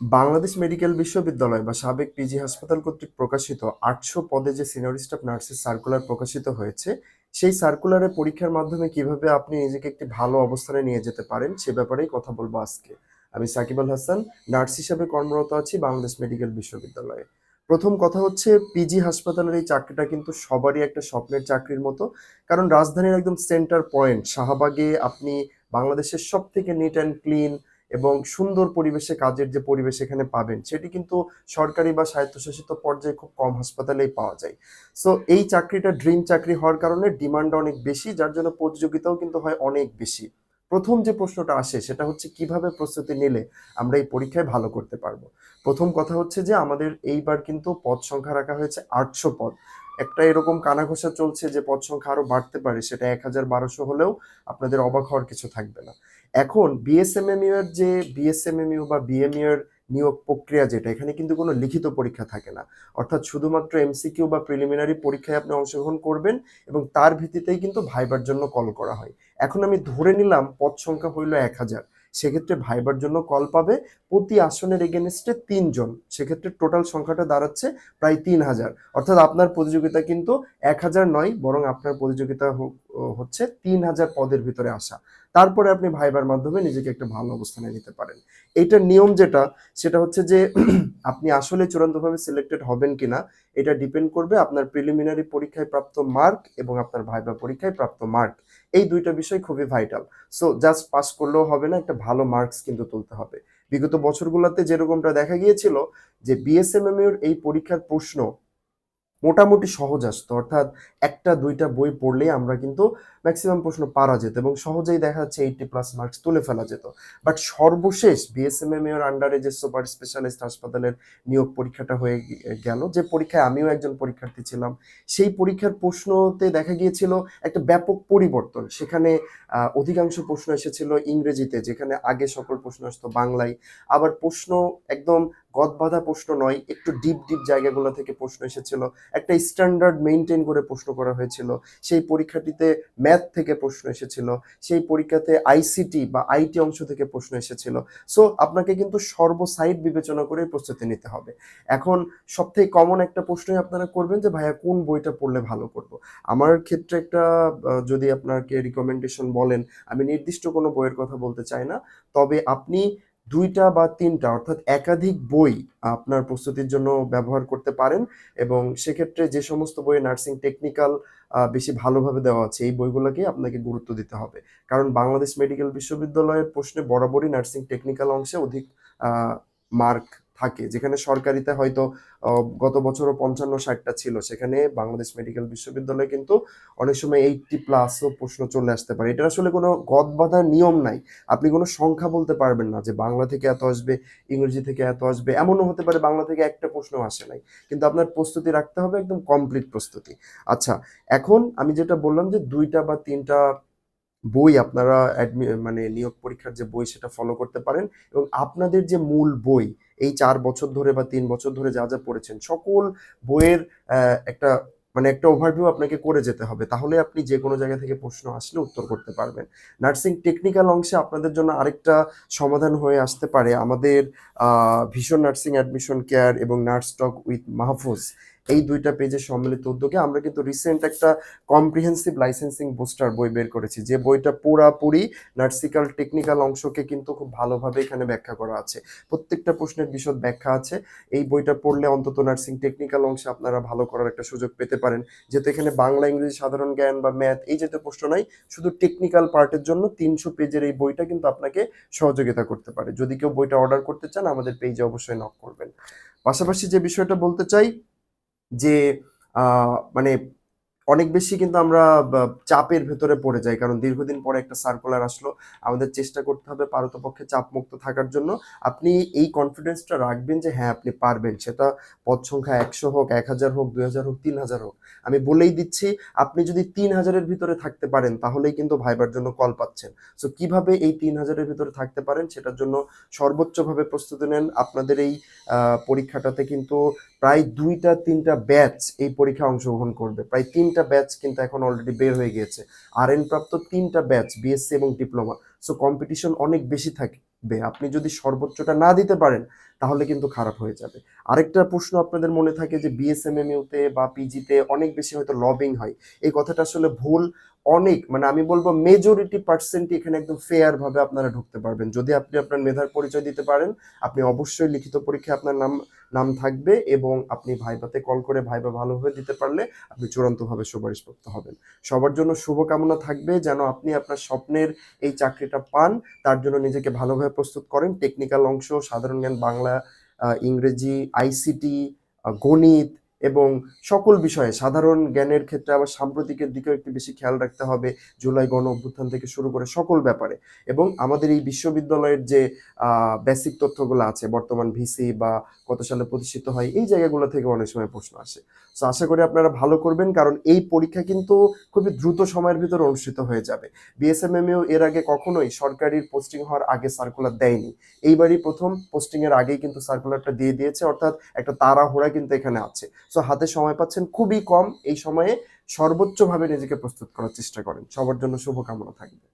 Bangladesh medical বিশ্ববিদ্যালয় বা সাবেক পিজি হাসপাতাল কর্তৃক প্রকাশিত আটশো পদে যে সিনিয়র স্টাফ নার্সের সার্কুলার প্রকাশিত হয়েছে, সেই সার্কুলারে পরীক্ষার মাধ্যমে কীভাবে আপনি নিজেকে একটি ভালো অবস্থানে নিয়ে যেতে পারেন, সে ব্যাপারেই কথা বলব আজকে। আমি সাকিব আল হাসান নার্স হিসাবে কর্মরত আছি বাংলাদেশ মেডিকেল বিশ্ববিদ্যালয়ে। প্রথম কথা হচ্ছে, পিজি হাসপাতালের এই চাকরিটা কিন্তু সবারই একটা স্বপ্নের চাকরির মতো, কারণ রাজধানীর একদম সেন্টার পয়েন্ট শাহবাগে আপনি বাংলাদেশের সব থেকে নিট অ্যান্ড ক্লিন এবং সুন্দর পরিবেশে কাজের যে পরিবেশ এখানে পাবেন, সেটি কিন্তু সরকারি বা স্বায়ত্তশাসিত পর্যায়ে খুব কম হাসপাতালেই পাওয়া যায়। সো এই চাকরিটা ড্রিম চাকরি হওয়ার কারণে ডিমান্ড অনেক বেশি, যার জন্য প্রতিযোগিতাও কিন্তু হয় অনেক বেশি। প্রথম যে প্রশ্নটা আসে, সেটা হচ্ছে কীভাবে প্রস্তুতি নিলে আমরা এই পরীক্ষায় ভালো করতে পারব? প্রথম কথা হচ্ছে যে আমাদের এইবার কিন্তু পদ সংখ্যা রাখা হয়েছে আটশো পদ। একটা এরকম কানাঘোষা চলছে যে পদ সংখ্যা আরও বাড়তে পারে, সেটা এক হাজার বারোশো হলেও আপনাদের অবাক হওয়ার কিছু থাকবে না। এখন বিএসএমএমইউ এর যে বিএসএমএমইউ বা বিএমইউ এর নিয়োগ প্রক্রিয়া যেটা, এখানে কিন্তু কোনো লিখিত পরীক্ষা থাকে না। অর্থাৎ শুধুমাত্র এমসিকিউ বা প্রিলিমিনারি পরীক্ষায় আপনি অংশগ্রহণ করবেন এবং তার ভিত্তিতেই কিন্তু ভাইবার জন্য কল করা হয়। এখন আমি ধরে নিলাম পদ সংখ্যা হইল এক হাজার। সেক্ষেত্রে ভাইবার জন্য কল পাবে প্রতি আসনের এগেনস্টে তিনজন। সেক্ষেত্রে টোটাল সংখ্যাটা দাঁড়াচ্ছে প্রায় তিন হাজার। অর্থাৎ আপনার প্রতিযোগিতা কিন্তু এক হাজার নয়, বরং আপনার প্রতিযোগিতা হচ্ছে তিন হাজার পদের ভিতরে আসা। তারপরে আপনি ভাইবার মাধ্যমে নিজেকে একটা ভালো অবস্থানে নিতে পারেন। এইটার নিয়ম যেটা, সেটা হচ্ছে যে আপনি আসলে চূড়ান্তভাবে সিলেক্টেড হবেন কিনা, এটা ডিপেন্ড করবে আপনার প্রিলিমিনারি পরীক্ষায় প্রাপ্ত মার্ক এবং আপনার ভাইবা পরীক্ষায় প্রাপ্ত মার্ক এই দুইটা বিষয় খুবই ভাইটাল সো জাস্ট পাস করলেও হবে না, একটা ভালো মার্কস কিন্তু তুলতে হবে। বিগত বছরগুলোতে যেরকমটা দেখা গিয়েছিল যে বিএসএমএম এর এই পরীক্ষার প্রশ্ন মোটামুটি সহজ আসতো। অর্থাৎ একটা, দুইটা বই পড়লেই আমরা কিন্তু ম্যাক্সিমাম প্রশ্ন পারা যেত এবং সহজেই দেখা যাচ্ছে এইটি প্লাস মার্কস তুলে ফেলা যেত। বাট সর্বশেষ বিএসএমএম এর আন্ডারে যে সুপার স্পেশালিস্ট হাসপাতালের নিয়োগ পরীক্ষাটা হয়ে গেল, যে পরীক্ষায় আমিও একজন পরীক্ষার্থী ছিলাম, সেই পরীক্ষার প্রশ্নতে দেখা গিয়েছিল একটা ব্যাপক পরিবর্তন। সেখানে অধিকাংশ প্রশ্ন এসেছিল ইংরেজিতে, যেখানে আগে সকল প্রশ্ন আসতো বাংলায়। আবার প্রশ্ন একদম গদবাধা প্রশ্ন নয়, একটু ডিপ ডিপ জায়গাগুলো থেকে প্রশ্ন এসেছিল, একটা স্ট্যান্ডার্ড মেনটেন করে প্রশ্ন করা হয়েছিল, সেই পরীক্ষাটিতে ম্যাথ থেকে প্রশ্ন এসেছিল, সেই পরীক্ষাতে আইসিটি বা আইটি অংশ থেকে প্রশ্ন এসেছিল সো আপনাকে কিন্তু সর্বসাইড বিবেচনা করে প্রস্তুতি নিতে হবে। এখন সবথেকে কমন একটা প্রশ্নই আপনারা করবেন যে, ভাইয়া, কোন বইটা পড়লে ভালো করব? আমার ক্ষেত্রে একটা যদি আপনাকে রিকমেন্ডেশন বলেন, আমি নির্দিষ্ট কোনো বইয়ের কথা বলতে চাই না, তবে আপনি দুইটা বা তিনটা, অর্থাৎ একাধিক বই আপনার প্রস্তুতির জন্য ব্যবহার করতে পারেন এবং সেক্ষেত্রে যে সমস্ত বইয়ে নার্সিং টেকনিক্যাল বেশি ভালোভাবে দেওয়া আছে, এই বইগুলোকেই আপনাকে গুরুত্ব দিতে হবে। কারণ বাংলাদেশ মেডিকেল বিশ্ববিদ্যালয়ের প্রশ্নে বরাবরই নার্সিং টেকনিক্যাল অংশে অধিক মার্ক থাকে। যেখানে সরকারিতে হয়তো গত বছরও পঞ্চান্ন, ষাটটা ছিল। সেখানে বাংলাদেশ মেডিকেল বিশ্ববিদ্যালয়ে কিন্তু অনেক সময় এইটটি প্লাসও প্রশ্ন চলে আসতে পারে। এটা আসলে কোনো গদ বাঁধা নিয়ম নাই। আপনি কোনো সংখ্যা বলতে পারবেন না যে বাংলা থেকে এত আসবে, ইংরেজি থেকে এত আসবে। এমনও হতে পারে বাংলা থেকে একটা প্রশ্ন আসে নাই। কিন্তু আপনার প্রস্তুতি রাখতে হবে, একদম কমপ্লিট প্রস্তুতি। আচ্ছা এখন আমি যেটা বললাম যে দুইটা বা তিনটা বই আপনারা মানে নিয়োগ পরীক্ষার যে বই সেটা ফলো করতে পারেন এবং আপনাদের যে মূল বই এই চার বছর ধরে বা তিন বছর ধরে যা যা পড়েছেন, সকল বইয়ের একটা মানে একটা ওভারভিউ আপনাকে করে যেতে হবে। তাহলে আপনি যে কোনো জায়গা থেকে প্রশ্ন আসলে উত্তর করতে পারবেন। নার্সিং টেকনিক্যাল অংশে আপনাদের জন্য আরেকটা সমাধান হয়ে আসতে পারে আমাদের ভীষণ নার্সিং অ্যাডমিশন কেয়ার এবং নার্স টক উইথ মাহফুজ। এই দুইটা পেজের সম্মিলিত উদ্যোগে আমরা কিন্তু রিসেন্ট একটা কম্প্রিহেন্সিভ লাইসেন্সিং বুস্টার বই বের করেছি। যে বইটা পুরাপুরি নার্সিক্যাল টেকনিক্যাল অংশকে কিন্তু খুব ভালোভাবে এখানে ব্যাখ্যা করা আছে। প্রত্যেকটা প্রশ্নের বিশদ ব্যাখ্যা আছে। এই বইটা পড়লে অন্তত নার্সিং টেকনিক্যাল অংশে আপনারা ভালো করার একটা সুযোগ পেতে পারেন। যেহেতু এখানে বাংলা, ইংরেজি, সাধারণ জ্ঞান বা ম্যাথ এই জাতীয় প্রশ্ন নাই, শুধু টেকনিক্যাল পার্টের জন্য তিনশো পেজের এই বইটা কিন্তু আপনাকে সহযোগিতা করতে পারে। যদি কেউ বইটা অর্ডার করতে চান, আমাদের পেজে অবশ্যই নক করবেন। পাশাপাশি যে বিষয়টা বলতে চাই যে মানে অনেক বেশি কিন্তু আমরা চাপের ভেতরে পড়ে যাই। কারণ দীর্ঘদিন পরে একটা সার্কুলার আসলো। আমাদের চেষ্টা করতে হবে পারতপক্ষে চাপ মুক্ত থাকার জন্য। আপনি এই কনফিডেন্সটা রাখবেন যে হ্যাঁ আপনি পারবেন। সেটা পদ সংখ্যা একশো হোক, এক হাজার হোক, দুই হাজার হোক, তিন হাজার হোক। আমি বলেই দিচ্ছি, আপনি যদি তিন হাজারের ভিতরে থাকতে পারেন, তাহলেই কিন্তু ভাইবার জন্য কল পাচ্ছেন। সো কীভাবে এই তিন হাজারের ভিতরে থাকতে পারেন, সেটার জন্য সর্বোচ্চভাবে প্রস্তুতি নেন। আপনাদের এই পরীক্ষাটাতে কিন্তু প্রায় দুইটা, তিনটা ব্যাচ এই পরীক্ষায় অংশগ্রহণ করবে। প্রায় তিনটা ব্যাচ কিন্তু এখন অলরেডি বের হয়ে গিয়েছে। আর এন প্রাপ্ত তিনটা ব্যাচ বিএসসি এবং ডিপ্লোমা সো কম্পিটিশন অনেক বেশি থাকবে। আপনি যদি সর্বোচ্চটা না দিতে পারেন, তাহলে কিন্তু খারাপ হয়ে যাবে। আরেকটা প্রশ্ন আপনাদের মনে থাকে যে বিএসএমএমইউতে বা পিজিতে অনেক বেশি হয়তো লবিং হয়। এই কথাটা আসলে ভুল। অনেক মানে আমি বলব মেজরিটি পার্সেন্টই এখানে একদম ফেয়ার ভাবে আপনারা ঢুকতে পারবেন। যদি আপনি আপনার মেধার পরিচয় দিতে পারেন, আপনি অবশ্যই লিখিত পরীক্ষায় আপনার নাম নাম থাকবে এবং আপনি ভাইবাতে কল করে ভাইবা ভালোভাবে দিতে পারলে আপনি চূড়ান্তভাবে সুপারিশপ্রাপ্ত হবেন। সবার জন্য শুভকামনা থাকবে যেন আপনি আপনার স্বপ্নের এই চাকরিটা পান, তার জন্য নিজেকে ভালোভাবে প্রস্তুত করেন। টেকনিক্যাল অংশ, সাধারণ জ্ঞান, বাংলা ইংরেজি আইসিটি গণিত এবং সকল বিষয়ে সাধারণ জ্ঞানের ক্ষেত্রে আবার সাম্প্রতিকের দিকেও একটু বেশি খেয়াল রাখতে হবে, জুলাই গণ অভ্যুত্থান থেকে শুরু করে সকল ব্যাপারে। এবং আমাদের এই বিশ্ববিদ্যালয়ের যে বেসিক তথ্যগুলো আছে, বর্তমান ভিসি বা কত সালে প্রতিষ্ঠিত হয়, এই জায়গাগুলো থেকে অনেক সময় প্রশ্ন আসে। তো আশা করি আপনারা ভালো করবেন, কারণ এই পরীক্ষা কিন্তু খুবই দ্রুত সময়ের ভিতরে অনুষ্ঠিত হয়ে যাবে। বিএসএমএমইউ এর আগে কখনোই সরকারি পোস্টিং হওয়ার আগে সার্কুলার দেয়নি। এইবারই প্রথম পোস্টিং এর আগেই কিন্তু সার্কুলারটা দিয়ে দিয়েছে, অর্থাৎ একটা তাড়াহুড়া কিন্তু এখানে আছে। সো হাতে সময় পাচ্ছেন খুবই কম। এই সময়ে সর্বোচ্চভাবে নিজেকে প্রস্তুত করার চেষ্টা করেন। সবার জন্য শুভকামনা থাকবে।